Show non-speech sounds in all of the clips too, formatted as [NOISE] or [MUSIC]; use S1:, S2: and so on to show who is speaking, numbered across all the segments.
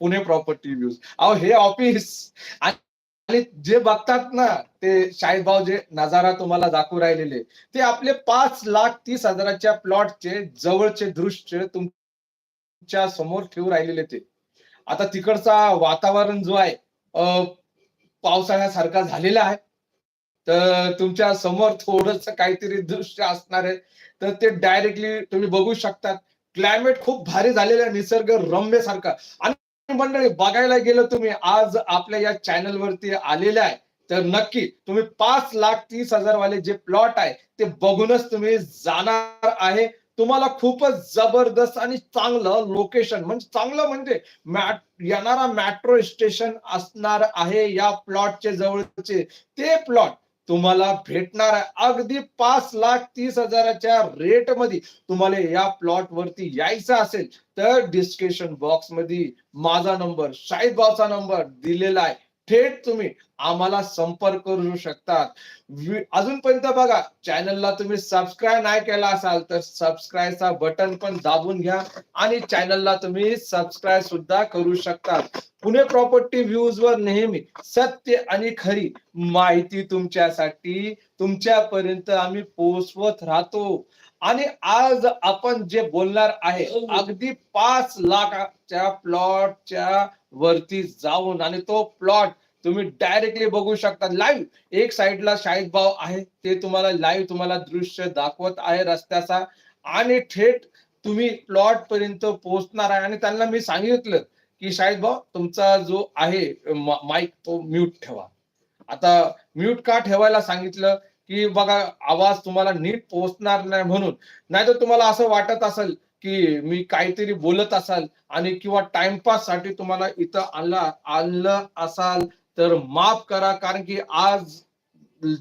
S1: Pune property views अहो हे office आणि जे बघतात ना ते शाहिद भाऊ जे नजारा तुम्हाला दाखवू राहिलेले ते आपले पाच लाख तीस हजाराच्या प्लॉटचे जवळचे दृश्य तुमच्यासमोर ठेवू राहिलेले ते. आता तिकडचा वातावरण जो आहे पावसाळ्यासारखा झालेला आहे. तर तुमच्यासमोर थोडस काहीतरी दृश्य असणार आहे. तर ते डायरेक्टली तुम्ही बघू शकतात. क्लायमेट खूप भारी झालेलं आहे निसर्ग रम्य सारखा आणि मंडळी बघायला गेलं तुम्ही आज आपल्या या चॅनल वरती आलेले आहे तर नक्की तुम्ही पाच लाख तीस हजार वाले जे प्लॉट आहे ते बघूनच तुम्ही जाणार आहे. तुम्हाला खूपच जबरदस्त आणि चांगलं लोकेशन म्हणजे चांगलं म्हणजे मॅट येणारा मेट्रो स्टेशन असणार आहे या प्लॉटचे जवळचे. ते प्लॉट तुम्हाला भेटणार आहे. अगदी पाच लाख तीस हजाराच्या रेटमध्ये तुम्हाला या प्लॉट वरती यायचं असेल तर डिस्क्रिप्शन बॉक्समध्ये माझा नंबर शाहिद भावचा नंबर दिलेला आहे. थेट तुम्ही आम्हाला संपर्क करू शकतात. अजूनपर्यंत बघा चॅनलला तुम्ही सबस्क्राईब नाही केला असाल तर सबस्क्राईबचा बटन पण दाबून घ्या आणि चॅनलला तुम्ही सबस्क्राईब सुद्धा करू शकतात. पुणे प्रॉपर्टी व्ह्यूज वर नेहमी सत्य आणि खरी माहिती तुमच्यासाठी तुमच्यापर्यंत आम्ही पोहोचवत राहतो. आणि आज आपण जे बोलणार आहे अगदी पाच लाखाच्या प्लॉटच्या वरती जाऊन आणि तो प्लॉट तुम्ही डायरेक्टली बघू शकता. लाईव्ह एक साइडला शाहीद भाव आहे. ते तुम्हाला लाईव्ह तुम्हाला दृश्य दाखवत आहे रस्त्याचा. आणि थेट तुम्ही प्लॉट पर्यंत पोहोचणार आहे. आणि त्यांना मी सांगितलं की शाहीद भाऊ तुमचा जो आहे माईक तो म्यूट ठेवा. आता म्यूट का ठेवायला सांगितलं की बघा आवाज तुम्हाला नीट पोहोचणार नाही म्हणून. नाहीतर तुम्हाला असं वाटत असेल की मी काहीतरी बोलत असाल आणि किंवा टाइमपाससाठी तुम्हाला इथं आणला आणलं असाल. तर माफ करा कारण की आज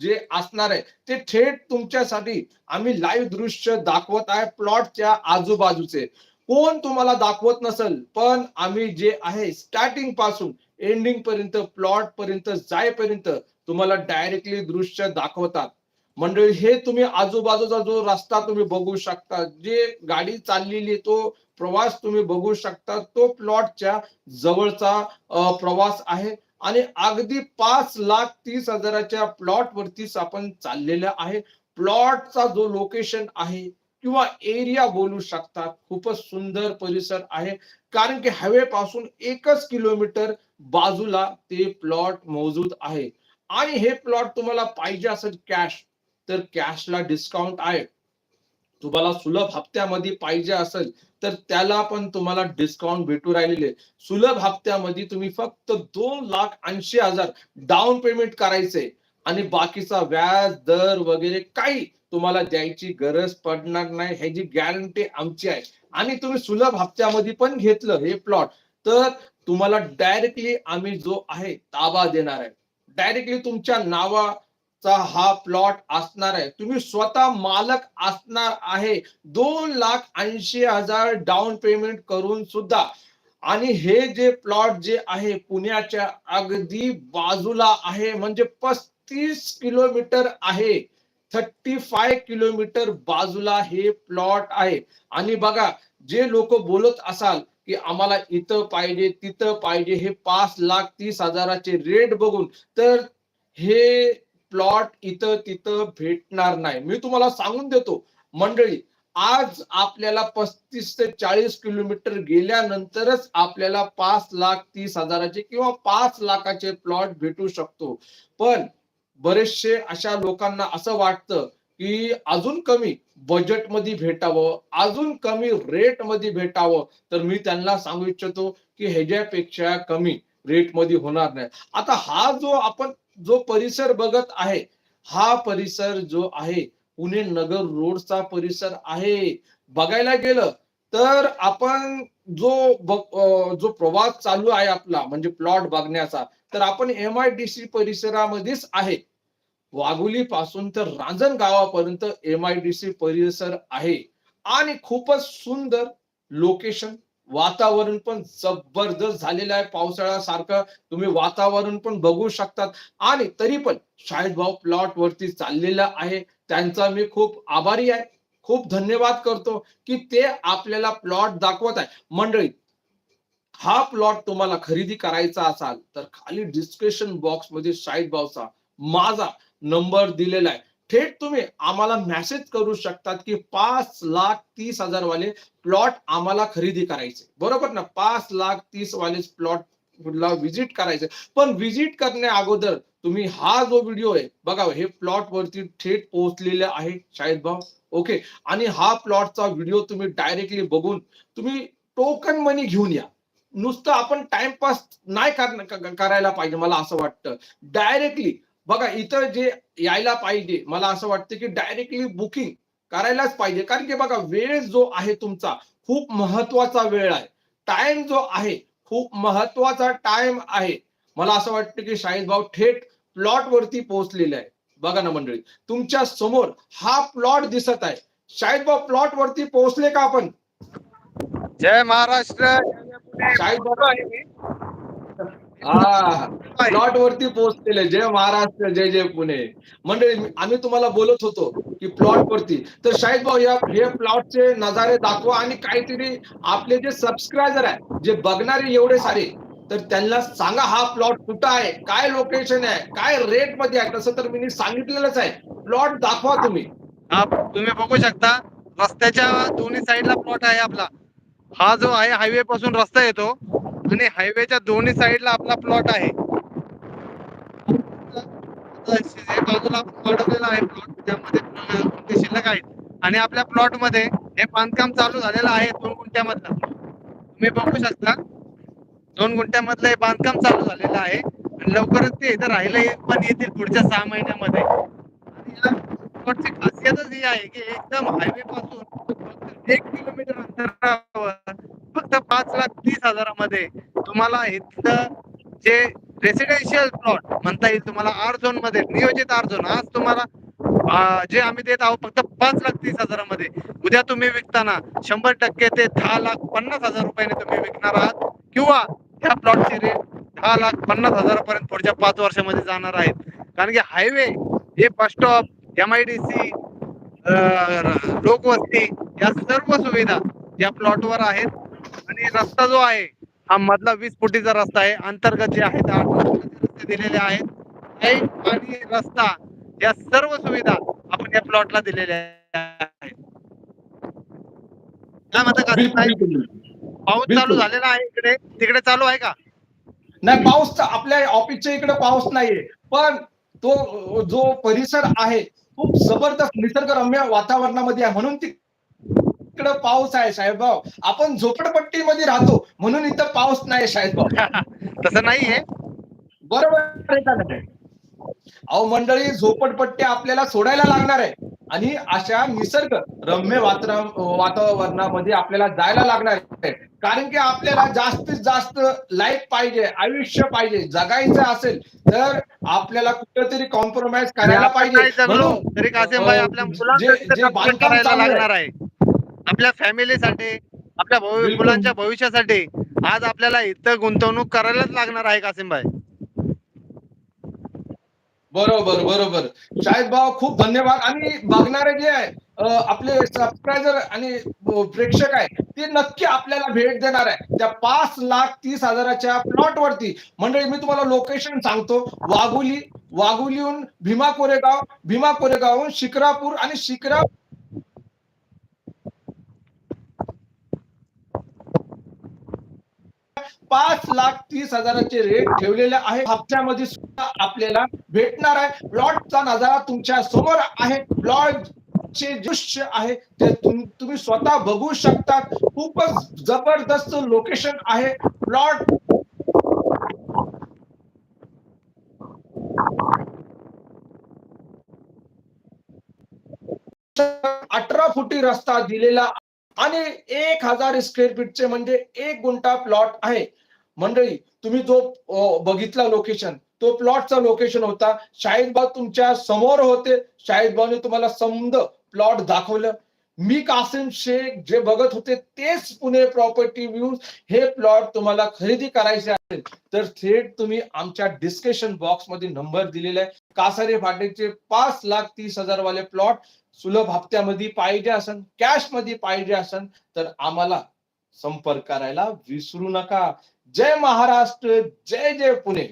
S1: जे असणार आहे ते थेट तुमच्यासाठी आम्ही लाईव्ह दृश्य दाखवत आहे प्लॉटच्या आजूबाजूचे. कोण तुम्हाला दाखवत नसेल पण आम्ही जे आहे स्टार्टिंगपासून एंडिंग पर्यंत प्लॉट पर्यंत जायपर्यंत तुम्हाला डायरेक्टली दृश्य दाखवतात. मंडळी हे तुम्ही आजूबाजूचा जो रस्ता तुम्ही बघू शकता जे गाडी चाललेली आहे, तो प्रवास तुम्ही बघू शकता तो प्लॉटच्या जवळचा प्रवास आहे. आणि अगदी पाच लाख तीस हजाराच्या प्लॉट वरतीच आपण चाललेलं आहे. प्लॉटचा जो लोकेशन आहे किंवा एरिया बोलू शकतात खूपच सुंदर परिसर आहे. कारण की हायवे पासून एकच किलोमीटर बाजूला ते प्लॉट मौजूद आहे. आणि हे प्लॉट तुम्हाला पाहिजे असेल कॅश तर कॅशला डिस्काउंट आहे. तुम्हाला सुलभ हप्त्यामध्ये पाहिजे असेल तर त्याला पण तुम्हाला डिस्काउंट भेटू राहिलेले. सुलभ हप्त्यामध्ये तुम्ही फक्त दोन लाख ऐंशी हजार डाऊन पेमेंट करायचे आणि बाकीचा व्याज दर वगैरे काही तुम्हाला द्यायची गरज पडणार नाही. ह्याची गॅरंटी आमची आहे आणि तुम्ही सुलभ हप्त्यामध्ये पण घेतलं हे प्लॉट तर तुम्हाला डायरेक्टली आम्ही जो आहे ताबा देणार आहे. डायरेक्टली तुमच्या नावा चा हा प्लॉट असणार आहे. तुम्ही स्वतः मालक असणार आहे. दोन लाख ऐंशी हजार डाऊन पेमेंट करून सुद्धा. आणि हे जे प्लॉट जे आहे पुण्याच्या अगदी बाजूला आहे म्हणजे पस्तीस किलोमीटर आहे. थर्टी फाय किलोमीटर बाजूला हे प्लॉट आहे. आणि बघा जे लोक बोलत असाल की आम्हाला इथं पाहिजे तिथं पाहिजे हे पाच लाख तीस हजाराचे रेट बघून तर हे प्लॉट इथं तिथं भेटणार नाही. मी तुम्हाला सांगून देतो मंडळी आज आपल्याला पस्तीस ते चाळीस किलोमीटर गेल्यानंतरच आपल्याला पाच लाख तीस हजाराचे किंवा पाच लाखाचे प्लॉट भेटू शकतो. पण बरेचसे अशा लोकांना असं वाटतं की अजून कमी बजेटमध्ये भेटावं अजून कमी रेटमध्ये भेटावं. तर मी त्यांना सांगू इच्छितो की ह्याच्यापेक्षा कमी रेटमध्ये होणार नाही. आता हा जो आपण जो परिसर बघत आहे हा परिसर जो आहे पुणे नगर रोडचा परिसर आहे. बघायला गेलं तर आपण जो ब- जो प्रवास चालू आहे आपला म्हणजे प्लॉट बघण्याचा तर आपण एम आय डी सी परिसरामध्येच आहे. वाघोली पासून तर रांजण गावापर्यंत एम आय डी सी परिसर आहे. आणि खूपच सुंदर लोकेशन वातावरण पण जबरदस्त झालेलं आहे पावसाळ्यासारखं. तुम्ही वातावरण पण बघू शकतात. आणि तरी पण शाहिद भाऊ प्लॉट वरती चाललेला आहे. त्यांचा मी खूप आभारी आहे. खूप धन्यवाद करतो की ते आपल्याला प्लॉट दाखवत आहे. मंडळी हा प्लॉट तुम्हाला खरेदी करायचा असाल तर खाली डिस्क्रिप्शन बॉक्समध्ये शाहिद भाऊचा माझा नंबर दिलेला आहे. थेट तुम्ही आम्हाला मेसेज करू शकतात की पाच लाख तीस हजार वाले प्लॉट आम्हाला खरेदी करायचे. बरोबर ना? पाच लाख तीस वाले प्लॉट ला व्हिजिट करायचे. पण व्हिजिट करण्या अगोदर तुम्ही हा जो व्हिडिओ आहे बघा हे प्लॉट वरती थेट पोहोचलेले आहे शाहिद भाऊ. ओके आणि हा प्लॉटचा व्हिडिओ तुम्ही डायरेक्टली बघून तुम्ही टोकन मनी घेऊन या. नुसतं आपण टाइमपास नाही करायला पाहिजे मला असं वाटतं. डायरेक्टली बघा इथं जे यायला पाहिजे मला असं वाटतं की डायरेक्टली बुकिंग करायलाच पाहिजे. कारण की बघा वेळ जो आहे तुमचा खूप महत्त्वाचा वेळ आहे. टाइम जो आहे खूप महत्त्वाचा टाइम आहे. मला असं वाटतं की शाहीद भाऊ थेट प्लॉट वरती पोहोचलेले आहे बघा ना मंडळी तुमच्यासमोर हा प्लॉट दिसत आहे. शाहीद भाऊ प्लॉट वरती पोहोचले का आपण?
S2: जय महाराष्ट्र.
S1: शाहीद भाऊ. हा प्लॉट वरती पोहोचलेले जय महाराष्ट्र जय जय पुणे. मंडळी आम्ही तुम्हाला बोलत होतो की प्लॉट वरती. तर शाहिद भाऊ या हे प्लॉटचे नजारे दाखवा आणि काहीतरी आपले जे सबस्क्रायबर आहे जे बघणारे एवढे सारे तर त्यांना सांगा हा प्लॉट कुठं आहे काय लोकेशन आहे काय रेटमध्ये आहे. तसं तर मी सांगितलेलंच आहे. प्लॉट दाखवा तुम्ही.
S2: हा तुम्ही बघू शकता. रस्त्याच्या दोन्ही साईडला प्लॉट आहे आपला. हा जो आहे हायवे पासून रस्ता येतो. आणि हायवेच्या दोन्ही साईडला आपला प्लॉट आहे. बाजूला आहे प्लॉट त्यामध्ये शिल्लक आहेत. आणि आपल्या प्लॉटमध्ये हे बांधकाम चालू झालेलं आहे दोन गुंठ्यामधलं. तुम्ही बघू शकता दोन गुंठ्यामधलं हे बांधकाम चालू झालेलं आहे. आणि लवकरच ते इथं राहिले पण येतील पुढच्या सहा महिन्यामध्ये. प्लॉटची खासियतच ही आहे की एकदम हायवे पासून फक्त एक किलोमीटर अंतरावर तीस हजारामध्ये तुम्हाला इथलं जे रेसिडेन्शियल प्लॉट म्हणता येईल तुम्हाला आर झोनमध्ये नियोजित आर झोन आज तुम्हाला जे आम्ही देत आहोत फक्त पाच लाख तीस हजारामध्ये. उद्या तुम्ही विकताना शंभर टक्के ते दहा लाख पन्नास हजार रुपयाने तुम्ही विकणार आहात. किंवा त्या प्लॉटचे रेट दहा लाख पन्नास हजारापर्यंत पुढच्या पाच वर्षामध्ये जाणार आहेत. कारण की हायवे हे bus stop M I D C लोकवस्ती या सर्व सुविधा या प्लॉटवर आहेत. आणि रस्ता जो आहे हा मधला वीस फुटीचा रस्ता आहे. अंतर्गत जे आहेत रस्ते दिलेले आहेत. आणि रस्ता या सर्व सुविधा आपण या प्लॉटला दिलेल्या आहेत. काय म्हणता. पाऊस. चालू झालेला आहे इकडे? तिकडे चालू आहे का?
S1: नाही पाऊस आपल्या ऑफिसच्या इकडे पाऊस नाहीये. पण तो जो परिसर आहे खूप जबरदस्त निसर्गरम्य वातावरणामध्ये आहे. म्हणून तिकडे पाऊस आहे साहेबभाऊ आपण झोपडपट्टीमध्ये राहतो म्हणून इथं पाऊस नाही साहेबभाऊ [LAUGHS]
S2: तसं नाहीये.
S1: बरोबर? अहो मंडळी झोपडपट्टी आपल्याला सोडायला लागणार आहे. आणि अशा निसर्ग रम्य वातावरण वातावरणामध्ये आपल्याला जायला लागणार आहे. कारण की आपल्याला जास्तीत जास्त लाईफ पाहिजे आयुष्य पाहिजे. जगायचं असेल तर आपल्याला कुठेतरी कॉम्प्रोमाइज करायला पाहिजे. म्हणून,
S2: आपल्या
S1: आहे,
S2: लागणार आहे. आपल्या फॅमिलीसाठी आपल्या. मुलांच्या भविष्यासाठी आज आपल्याला इथं गुंतवणूक करायलाच लागणार आहे कासिम भाई
S1: बरोबर बरोबर. शाहिद भाऊ खूप धन्यवाद. आणि बघणारे जे आहे आपले सबस्क्रायबर आणि प्रेक्षक आहे ते नक्की आपल्याला भेट देणार आहे. त्या पाच लाख तीस हजाराच्या प्लॉट वरती मंडळी मी तुम्हाला लोकेशन सांगतो. वाघुली वाघुलीहून भीमा कोरेगाव भीमा कोरेगावहून शिक्रापूर आणि शिक्रा पाच लाख तीस हजाराचे रेट ठेवलेले आहे. हप्त्यामध्ये सुद्धा आपल्याला भेटणार आहे. प्लॉटचा नजारा तुमच्यासमोर आहे. प्लॉट चे दृश्य आहे. ते तुम्ही स्वतः बघू शकता खूपच जबरदस्त लोकेशन आहे. प्लॉट अठरा फुटी रस्ता दिलेला आणि एक हजार स्क्वेअर फीटचे म्हणजे एक गुंठा प्लॉट आहे. मंडळी तुम्ही जो बघितला लोकेशन तो प्लॉटचा लोकेशन होता. शाहीद तुमच्यासमोर होते. शाहीद तुम्हाला समद प्लॉट दाखवलं. मी कासिम शेख जे बघत होते तेच पुणे प्रॉपर्टी व्ह्यूज हे प्लॉट तुम्हाला खरेदी करायचे असेल तर थेट तुम्ही आमच्या डिस्कशन बॉक्समध्ये नंबर दिलेला आहे. कासारे फाटेचे पाच लाख तीस हजार वाले प्लॉट सुलभ हप्त्यामध्ये पाहिजे असन कॅशमध्ये पाहिजे असन तर आम्हाला संपर्क करायला विसरू नका. जय महाराष्ट्र जय जय पुणे.